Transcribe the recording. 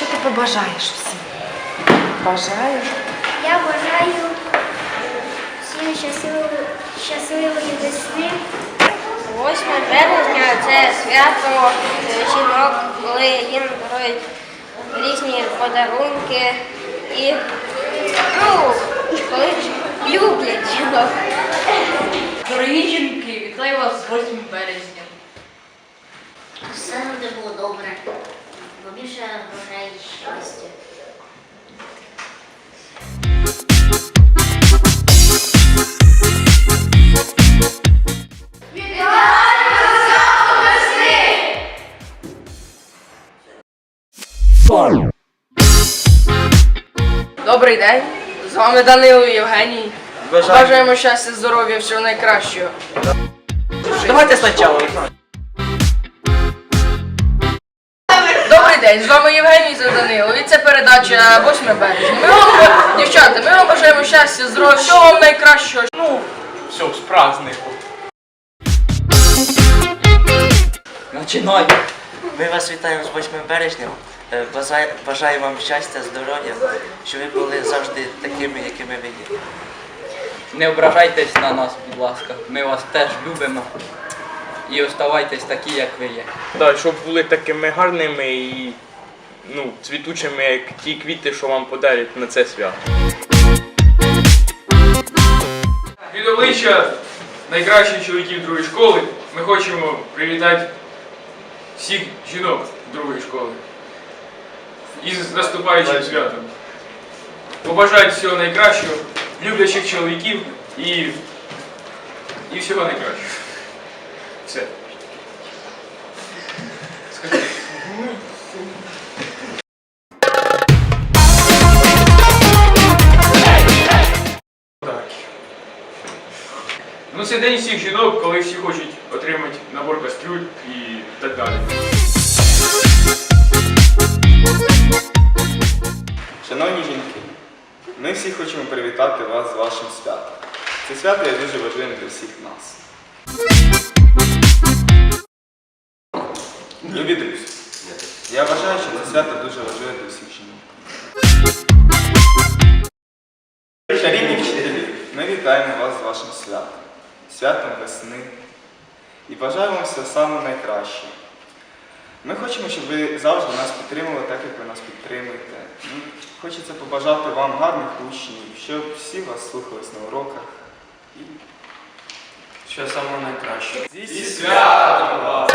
що ти побажаєш всім? Бажаю. Я бажаю всім щасливої, щасливої весни. 8 березня це свято е, жінок, коли їм дарують різні подарунки і ну, коли люблять жінок. Дорогі жінки, вітаю вас з 8 березня. Все завжди було добре. Побільше грошей і щастя. Добрий день. З вами Данило і Євгеній. Бажаємо щастя, здоров'я, всього найкращого. Давайте спочатку. День, з вами Євгеній та Данило. І це передача 8 березня. Ми вам, дівчата, ми вам бажаємо щастя, здоров'я, всього вам найкращого. Ну, Все, з празднику. Починай! Ми вас вітаємо з 8 березня. Е, бажаю- Бажаю вам щастя, здоров'я, щоб ви були завжди такими, якими ви є. Не ображайтесь на нас, будь ласка. Ми вас теж любимо. І оставайтесь такі, як ви є. Так, щоб були такими гарними і ну, цвітучими, як ті квіти, що вам подарять на це свято. Від обличчя найкращих чоловіків другої школи ми хочемо привітати всіх жінок другої школи із наступаючим святом. Побажати всього найкращого, люблячих чоловіків і, і всього найкращого. Все. Скажи. Ну, це день всіх жінок, коли всі хочуть отримати набор кастрюль і так далі. Шановні жінки, ми всі хочемо привітати вас з вашим святом. Це свято є дуже важливим для всіх нас. Любі друзі, я вважаю, що це свято дуже важливе для всіх жінок. Шарівні вчителі, ми вітаємо вас з вашим святом, святом весни. І бажаємо вам всього самого найкраще. Ми хочемо, щоб ви завжди нас підтримували так, як ви нас підтримуєте. Ну, Хочеться побажати вам гарних учнів, щоб всі вас слухались на уроках. І Що саме найкраще. зі святом!